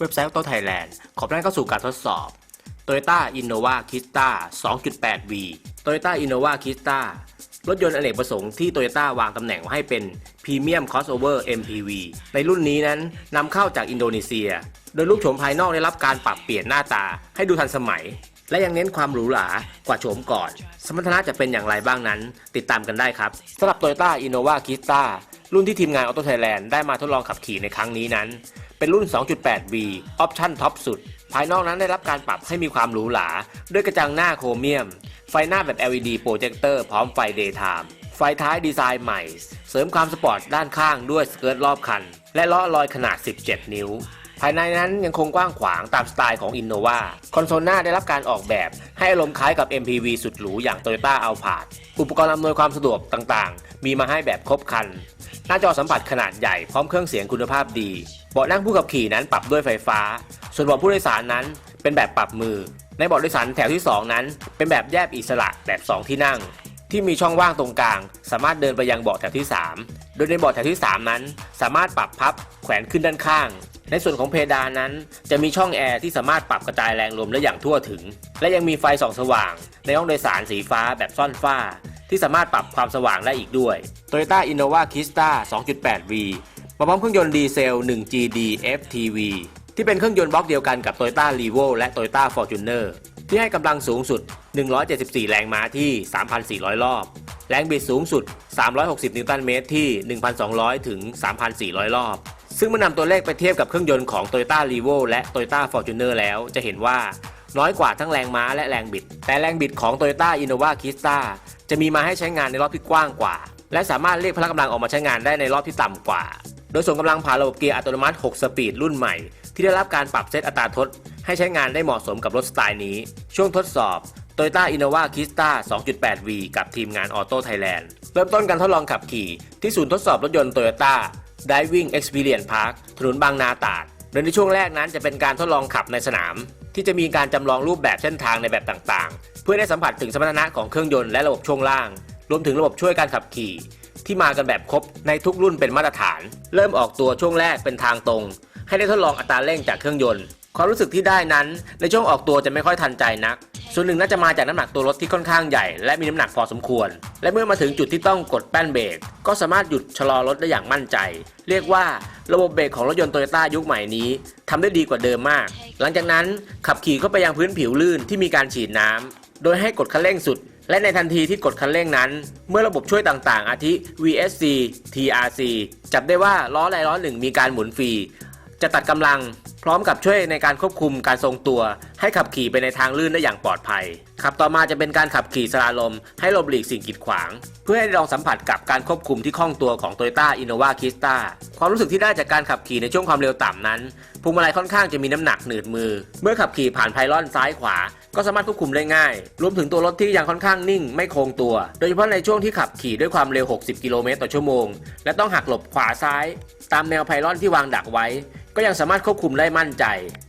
เว็บไซต์ Auto Thailand ขอต้อนรับเข้าสู่การทดสอบ Toyota Innova Kista 2.8V Toyota Innova Kista รถยนต์อเนกประสงค์ที่ Toyota วางตำแหน่งให้เป็น Premium Crossover MPV ในรุ่นนี้นั้นนำเข้าจากอินโดนีเซีย โดยรูปโฉมภายนอกได้รับการปรับเปลี่ยนหน้าตาให้ดูทันสมัย และยังเน้นความหรูหรากว่าโฉมก่อน สมรรถนะจะเป็นอย่างไรบ้างนั้น ติดตามกันได้ครับสำหรับ Toyota Innova Kista รุ่นที่ทีมงาน Auto Thailand ได้มาทดลองขับขี่ในครั้งนี้นั้น เป็นรุ่น 2.8V ออปชั่นท็อปสุด ภายนอกนั้นได้รับการปรับให้มีความหรูหรา ด้วยกระจังหน้าโครเมียม ไฟหน้าแบบ LED โปรเจคเตอร์พร้อมไฟ Daytime ไฟท้ายดีไซน์ใหม่ เสริมความสปอร์ตด้านข้างด้วยสเกิร์ตรอบคัน และล้อลอยขนาด 17 นิ้ว ภายในนั้นยังคงกว้างขวางตามสไตล์ของ Innova คอนโซลหน้าได้รับการออกแบบให้อารมณ์คล้ายกับ MPV สุดหรูอย่าง Toyota Alphard อุปกรณ์อำนวยความสะดวกต่างๆ มีมาให้แบบครบครัน หน้าจอสัมผัสขนาดใหญ่พร้อมเครื่องเสียงคุณภาพดี เบาะนั่งผู้ขับขี่นั้นปรับด้วยไฟฟ้า ส่วนเบาะผู้โดยสารนั้นเป็นแบบปรับมือ ในเบาะโดยสารแถวที่ 2 นั้น เป็นแบบแยกอิสระแบบ 2 ที่นั่ง ที่มีช่องว่างตรงกลาง สามารถเดินไปยังเบาะแถวที่ 3 โดยในเบาะแถวที่ 3 นั้น สามารถปรับพับแขวนขึ้นด้านข้าง ในส่วนของเพดานนั้น จะมีช่องแอร์ที่สามารถปรับกระจายแรงลมได้อย่างทั่วถึง และยังมีไฟส่องสว่าง ในห้องโดยสารสีฟ้าแบบซ่อนฝ้า ที่สามารถปรับความสว่างได้อีกด้วย Toyota Innova Krista 2.8V มาพร้อมเครื่องยนต์ดีเซล 1GD FTV ที่เป็นเครื่องยนต์บล็อกเดียวกันกับ Toyota r e v o และ Toyota Fortuner ที่ให้กำลังสูงสุด 174 แรงม้าที่ 3,400 รอบ แรงบิดสูงสุด 360 นิวตันเมตรที่ 1,200 ถึง 3,400 รอบ ซึ่งเมื่อนำตัวเลขไปเทียบกับเครื่องยนต์ของ Toyota r e v o และ Toyota Fortuner แล้วจะเห็นว่าน้อยกว่าทั้งแรงม้าและแรงบิด แต่แรงบิดของ Toyota Innova Kista จะมีมาให้ใช้งานในรอบที่กว้างกว่า และสามารถเรียกพละกำลังออกมาใช้งานได้ในรอบที่ต่ำกว่า โดยส่งกำลังผ่านระบบเกียร์อัตโนมัติ 6 สปีดรุ่นใหม่ ที่ได้รับการปรับเซตอัตราทด ให้ใช้งานได้เหมาะสมกับรถสไตล์นี้ ช่วงทดสอบ Toyota Innova Krista 2.8V กับทีมงาน Auto Thailand เริ่มต้นการทดลองขับขี่ ที่ศูนย์ทดสอบรถยนต์ Toyota diving Experience Park ถนนบางนาตราดโดยในช่วงแรกนั้นจะเป็นการทดลองขับในสนาม ที่จะมีการจำลองรูปแบบเส้นทางในแบบต่างๆ เพื่อได้สัมผัสถึงสมรรถนะของเครื่องยนต์และระบบช่วงล่าง รวมถึงระบบช่วยการขับขี่ ที่มากันแบบครบในทุกรุ่นเป็นมาตรฐาน เริ่มออกตัวช่วงแรกเป็นทางตรง ให้ได้ทดลองอัตราเร่งจากเครื่องยนต์ความรู้สึกที่ได้นั้น ในช่วงออกตัวจะไม่ค่อยทันใจนัก ส่วนหนึ่งน่าจะมาจากน้ำหนักตัวรถที่ค่อนข้างใหญ่ และมีน้ำหนักพอสมควร และเมื่อมาถึงจุดที่ต้องกดแป้นเบรกก็สามารถหยุดชะลอรถได้อย่างมั่นใจ เรียกว่าระบบเบรกของรถยนต์โตโยต้ายุคใหม่นี้ทำได้ดีกว่าเดิมมาก หลังจากนั้นขับขี่เข้าไปยังพื้นผิวลื่นที่มีการฉีดน้ำโดยให้กดคันเร่งสุด และในทันทีที่กดคันเร่งนั้น เมื่อระบบช่วยต่างๆ อาทิ VSC TRC จับได้ว่าล้อรายล้อหนึ่งมีการหมุนฟรี จะตัดกำลัง พร้อมกับช่วยในการควบคุมการทรงตัว ให้ขับขี่ไปในทางลื่นได้อย่างปลอดภัยขับต่อมาจะเป็นการขับขี่สลาลม ให้หลบหลีกสิ่งกีดขวาง เพื่อให้ได้ลองสัมผัสกับการควบคุมที่คล่องตัวของ Toyota Innova Krista ความรู้สึกที่ได้จากการขับขี่ในช่วงความเร็วต่ำนั้นพวงมาลัยค่อนข้างจะมีน้ำหนักหนืดมือ เมื่อขับขี่ผ่านไพลอนซ้ายขวา ก็สามารถควบคุมได้ง่าย รวมถึงตัวรถที่ยังค่อนข้างนิ่ง ไม่โค้งตัว โดยเฉพาะในช่วงที่ขับขี่ด้วยความเร็ว 60 กิโลเมตรต่อชั่วโมง และต้องหักหลบขวาซ้าย ตามแนวไพลอนที่วางดักไว้ ก็ยังสามารถควบคุมได้มั่นใจ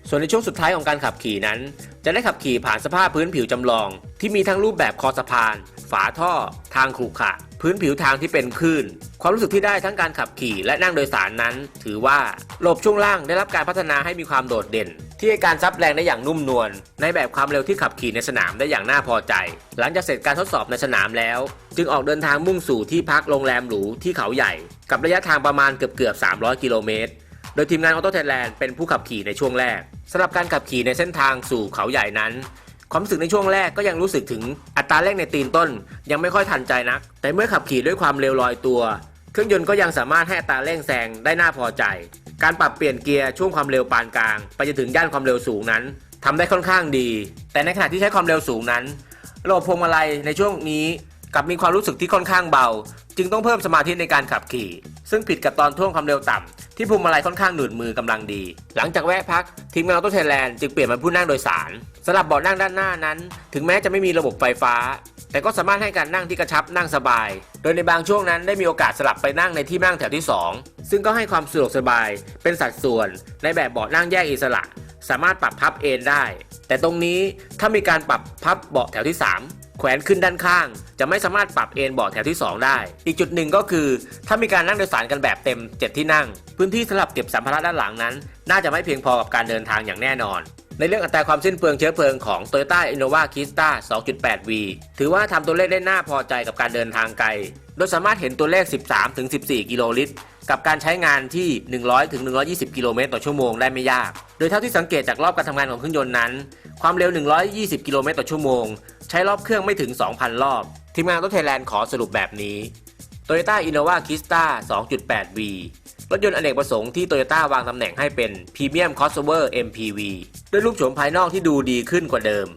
ส่วนในช่วงสุดท้ายของการขับขี่นั้น จะได้ขับขี่ผ่านสภาพพื้นผิวจำลอง ที่มีทั้งรูปแบบคอสะพาน ฝาท่อ ทางขรุขระพื้นผิวทางที่เป็นคลื่น ความรู้สึกที่ได้ทั้งการขับขี่และนั่งโดยสารนั้น ถือว่าระบบช่วงล่างได้รับการพัฒนาให้มีความโดดเด่น ที่ให้การซับแรงได้อย่างนุ่มนวลในแบบความเร็วที่ขับขี่ในสนามได้อย่างน่าพอใจ หลังจากเสร็จการทดสอบในสนามแล้ว จึงออกเดินทางมุ่งสู่ที่พักโรงแรมหรูที่เขาใหญ่ กับระยะทางประมาณเกือบเกือบ300 กิโลเมตร โดยทีมงานออโต้ไทยแลนด์เป็นผู้ขับขี่ในช่วงแรกสำหรับการขับขี่ในเส้นทางสู่เขาใหญ่นั้น ความรู้สึกในช่วงแรกก็ยังรู้สึกถึงอัตราเร่งในตีนต้น ยังไม่ค่อยทันใจนัก แต่เมื่อขับขี่ด้วยความเร็วลอยตัว เครื่องยนต์ก็ยังสามารถให้อัตราเร่งแซงได้น่าพอใจ การปรับเปลี่ยนเกียร์ช่วงความเร็วปานกลาง ไปจนถึงย่านความเร็วสูงนั้นทำได้ค่อนข้างดี แต่ในขณะที่ใช้ความเร็วสูงนั้นระบบพวงมาลัยในช่วงนี้กลับมีความรู้สึกที่ค่อนข้างเบา จึงต้องเพิ่มสมาธิในการขับขี่ ซึ่งผิดกับตอนท่วงความเร็วต่ำที่พวงมาลัยค่อนข้างหนืดมือกำลังดี หลังจากแวะพัก ทีมงานโต้ไทยแลนด์จึงเปลี่ยนเป็นผู้นั่งโดยสารสำหรับเบาะนั่งด้านหน้านั้น ถึงแม้จะไม่มีระบบไฟฟ้า แต่ก็สามารถให้การนั่งที่กระชับนั่งสบาย โดยในบางช่วงนั้นได้มีโอกาสสลับไปนั่งในที่นั่งแถวที่ 2 ซึ่งก็ให้ความสะดวกสบาย เป็นสัดส่วน ในแบบเบาะนั่งแยกอิสระ สามารถปรับพับเอนได้ แต่ตรงนี้ถ้ามีการปรับพับเบาะแถวที่ 3 แขวนขึ้นด้านข้าง จะไม่สามารถปรับเอนเบาะแถวที่ 2 ได้ อีกจุดหนึ่งก็คือ ถ้ามีการนั่งโดยสารกันแบบเต็ม 7 ที่นั่ง พื้นที่สำหรับเก็บสัมภาระด้านหลังนั้น น่าจะไม่เพียงพอกับการเดินทางอย่างแน่นอน ในเรื่องอัตราความสิ้นเปลืองเชื้อเพลิงของ Toyota Innova Kista 2.8V ถือว่าทำตัวเลขได้น่าพอใจกับการเดินทางไกล โดยสามารถเห็นตัวเลข 13-14 กิโลลิตรกับการใช้งานที่ 100-120 กิโลเมตรต่อชั่วโมงได้ไม่ยาก โดยเท่าที่สังเกตจากรอบการทำงานของเครื่องยนต์นั้น ความเร็ว 120 กิโลเมตรต่อชั่วโมง ใช้รอบเครื่องไม่ถึง 2,000 รอบ ทีมงานรถไทยแลนด์ขอสรุปแบบนี้ Toyota Innova Kista 2.8V รถยนต์อเนกประสงค์ที่ Toyota วางตำแหน่งให้เป็น Premium Crossover MPV ด้วยรูปโฉมภายนอกที่ดูดีขึ้นกว่าเดิม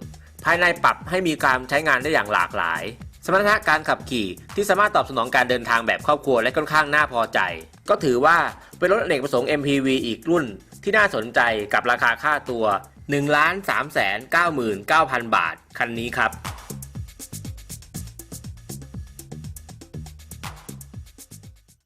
ภายในปรับให้มีการใช้งานได้อย่างหลากหลาย สมรรถนะการขับขี่ที่สามารถตอบสนองการเดินทางแบบครอบครัวและค่อนข้างน่าพอใจ ก็ถือว่าเป็นรถอเนกประสงค์ MPV อีกรุ่นที่น่าสนใจกับราคาค่าตัว 1 3 9 9 0 0 0 บาท คันนี้ครับ